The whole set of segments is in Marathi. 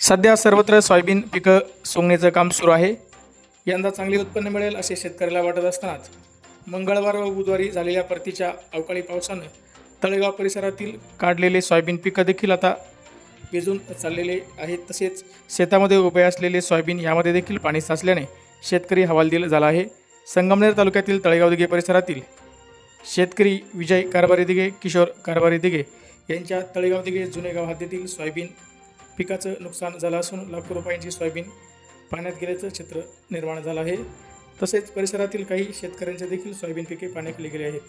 सध्या सर्वत्र सोयाबीन पिकं सोंगण्याचं काम सुरू आहे. यंदा चांगले उत्पन्न मिळेल असे शेतकऱ्याला वाटत असतानाच मंगळवार व बुधवारी झालेल्या परतीच्या अवकाळी पावसानं तळेगाव परिसरातील काढलेले सोयाबीन पिकं देखील आता भिजून चाललेले आहेत. तसेच शेतामध्ये उभे असलेले सोयाबीन यामध्ये देखील पाणी साचल्याने शेतकरी हवालदिल झाला आहे. संगमनेर तालुक्यातील तळेगाव दिघे परिसरातील शेतकरी विजय कारभारी दिघे किशोर कारभारी दिघे यांच्या तळेगाव दिघे जुने गाव हद्दीतील सोयाबीन पिकाचं नुकसान झालं असून लाखो रुपयांची सोयाबीन पाण्यात गेल्याचं चित्र निर्माण झालं आहे. तसेच परिसरातील काही शेतकऱ्यांचे देखील सोयाबीन पिके पाण्याखाली गेले आहेत.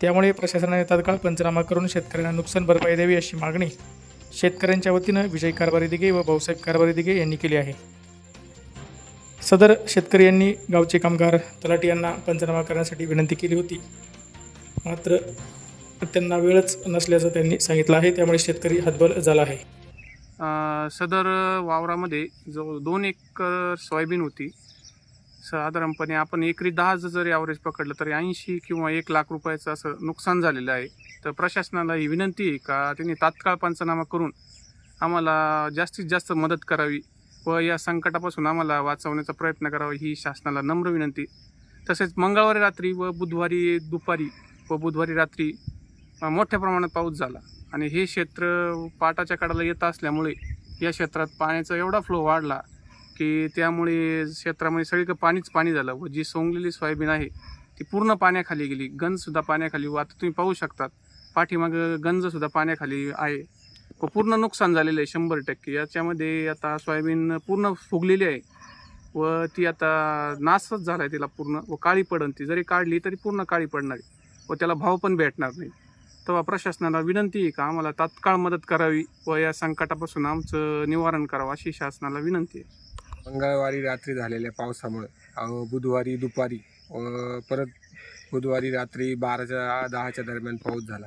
त्यामुळे प्रशासनाने तात्काळ पंचनामा करून शेतकऱ्यांना नुकसान भरपाई द्यावी अशी मागणी शेतकऱ्यांच्या वतीनं विजय कारभारी दिघे व भाऊसाहेब कारभारी दिघे यांनी केली आहे. सदर शेतकरी यांनी गावचे कामगार तलाठी यांना पंचनामा करण्यासाठी विनंती केली होती. मात्र त्यांना वेळच नसल्याचं त्यांनी सांगितलं आहे. त्यामुळे शेतकरी हतबल झाला आहे. सदर वावरामध्ये जो दोन एकर सोयाबीन होती. साधारणपणे आपण एकरी दहा जर ॲव्हरेज पकडलं तरी ऐंशी किंवा एक लाख रुपयाचं असं नुकसान झालेलं आहे. तर प्रशासनाला ही विनंती आहे का त्यांनी तात्काळ पंचनामा करून आम्हाला जास्तीत जास्त मदत करावी व या संकटापासून आम्हाला वाचवण्याचा प्रयत्न करावा ही शासनाला नम्र विनंती. तसेच मंगळवारी रात्री व बुधवारी दुपारी व बुधवारी रात्री मोठ्या प्रमाणात पाऊस झाला. आणि हे क्षेत्र पाटाच्या कडाला येत असल्यामुळे या क्षेत्रात पाण्याचा एवढा फ्लो वाढला की त्यामुळे क्षेत्रामध्ये सगळीकडे पाणीच पाणी झालं व जी सोंगलेली सोयाबीन आहे ती पूर्ण पाण्याखाली गेली. गंजसुद्धा पाण्याखाली व आता तुम्ही पाहू शकतात पाठीमागं गंजसुद्धा पाण्याखाली आहे व पूर्ण नुकसान झालेलं आहे शंभर टक्के. याच्यामध्ये आता सोयाबीन पूर्ण फुगलेली आहे व ती आता नासच झाला आहे तिला पूर्ण व काळी पडन ती. जरी काढली तरी पूर्ण काळी पडणार आहे व त्याला भाव पण भेटणार नाही. तेव्हा प्रशासनाला विनंती आहे का आम्हाला तात्काळ मदत करावी व या संकटापासून आमचं निवारण करावं अशी शासनाला विनंती आहे. मंगळवारी रात्री झालेल्या पावसामुळे बुधवारी दुपारी व परत बुधवारी रात्री बाराच्या दहाच्या दरम्यान पाऊस झाला.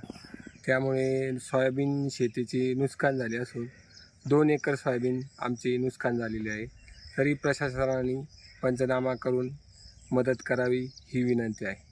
त्यामुळे सोयाबीन शेतीची नुकसान झाले असून दोन एकर सोयाबीन आमचे नुकसान झालेले आहे. तरी प्रशासनाने पंचनामा करून मदत करावी ही विनंती आहे.